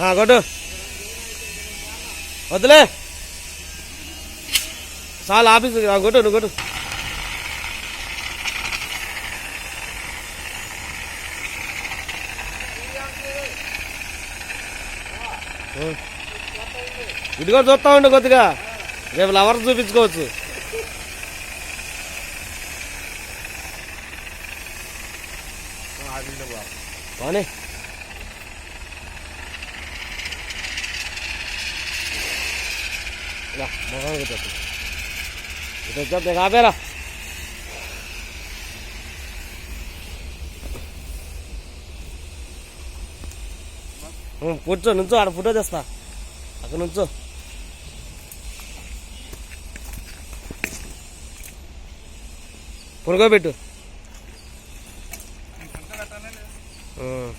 ఆ, కొట్టు. వద్దులే. చాలా ఆఫీస్ కొట్టు నువ్వు కొట్టు. ఇది కూడా చూస్తా ఉండు కొద్దిగా. రేపు లవర్స్ చూపించుకోవచ్చు. పోనీ. ఇలా మొహానికి చెప్పు ఇటు వచ్చేస్తే కాపేరా ఉం, కూర్చో నుంచో ఆడ ఫోటో తెస్తా అక్కడ నుంచో పడుకోబెట్టు ఉం.